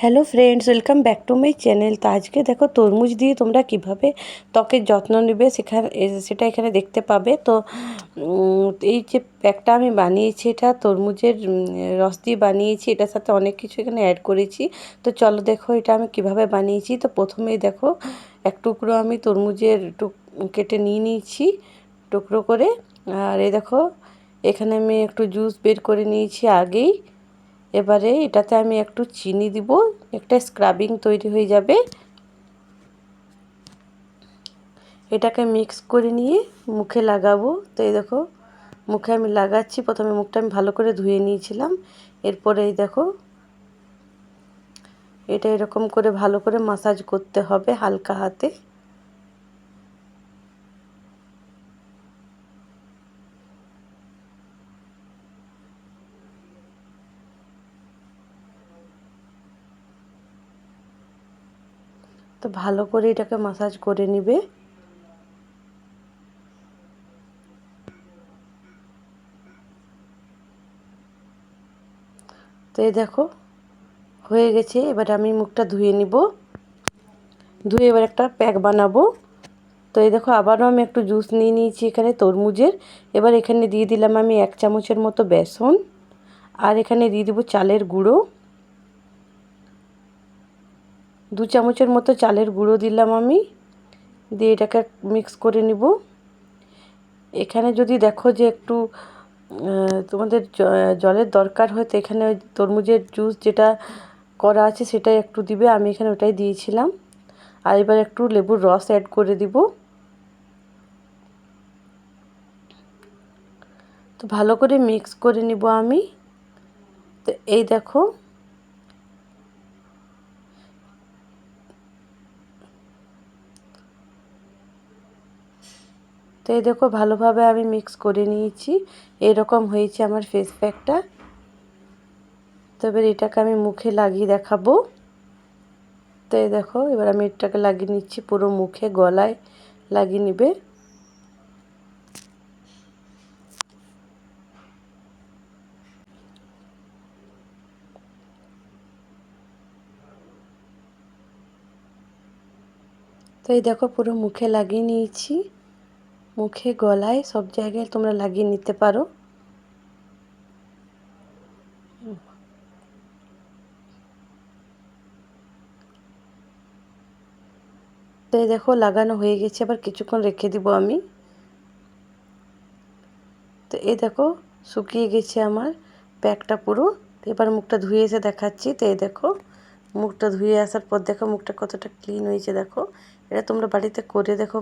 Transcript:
Hello friends, welcome back to my channel. তো আজকে দেখো তরমুজ দিয়ে তোমরা কীভাবে ত্বকের যত্ন নেবে সেখানে, সেটা এখানে দেখতে পাবে। তো এই যে প্যাকটা আমি বানিয়েছি, এটা তরমুজের রস দিয়ে বানিয়েছি, এটার সাথে অনেক কিছু এখানে অ্যাড করেছি। তো চলো দেখো এটা আমি কীভাবে বানিয়েছি। তো প্রথমেই দেখো, এক টুকরো আমি তরমুজের টুক, কেটে নিয়ে নিয়েছি টুকরো করে। আর এই দেখো, এখানে আমি একটু জুস বের করে নিয়েছি আগেই। এবারে এটাতে আমি একটু চিনি দিব, একটা স্ক্রাবিং তৈরি হয়ে যাবে। এটাকে মিক্স করে নিয়ে মুখে লাগাবো। তো এই দেখো, মুখে আমি লাগাচ্ছি। প্রথমে মুখটা আমি ভালো করে ধুয়ে নিয়েছিলাম। এরপরে এই দেখো, এটা এরকম করে ভালো করে মাসাজ করতে হবে হালকা হাতে। তো ভালো করে এটাকে মাসাজ করে নিবে। তো এই দেখো, হয়ে গেছে। এবার আমি মুখটা ধুয়ে নিব। ধুয়ে এবার একটা প্যাক বানাবো। তো এই দেখো, আবারও আমি একটু জুস নিয়ে নিয়েছি এখানে তরমুজের। এবার এখানে দিয়ে দিলাম আমি এক চামচের মতো বেসন। আর এখানে দিয়ে দেবো চালের গুঁড়ো। দু চামচের মতো চালের গুঁড়ো দিলাম আমি, দিয়ে এটাকে মিক্স করে নিব। এখানে যদি দেখো যে একটু তোমাদের জলের দরকার হয়, তো এখানে ওই তরমুজের জুস যেটা করা আছে সেটাই একটু দিবে, আমি এখানে ওটাই দিয়েছিলাম। আর এবার একটু লেবুর রস অ্যাড করে দিব। তো ভালো করে মিক্স করে নিব আমি। তো এই দেখো তো এই দেখো ভালোভাবে আমি মিক্স করে নিয়েছি। এরকম হয়েছে আমার ফেস প্যাকটা তবে এটাকে আমি মুখে লাগিয়ে দেখাবো। তো এই দেখো, এবার আমি এটাকে লাগিয়ে নিচ্ছি পুরো মুখে, গলায় লাগিয়ে নিবে। তো এই দেখো পুরো মুখে লাগিয়ে নিয়েছি। মুখে, গলায় সব জায়গায় তোমরা লাগিয়ে নিতে পারো। তো দেখো, লাগানো হয়ে গেছে। আবার কিছুক্ষণ রেখে দিব আমি। তো এই দেখো, শুকিয়ে গেছে আমার প্যাকটা পুরো। এবার মুখটা ধুয়ে এসে দেখাচ্ছি। তো এই দেখো, মুখটা ধুয়ে আসার পর দেখো, মুখটা কতটা ক্লিন হয়েছে। দেখো, এটা তোমরা বাড়িতে করে দেখো।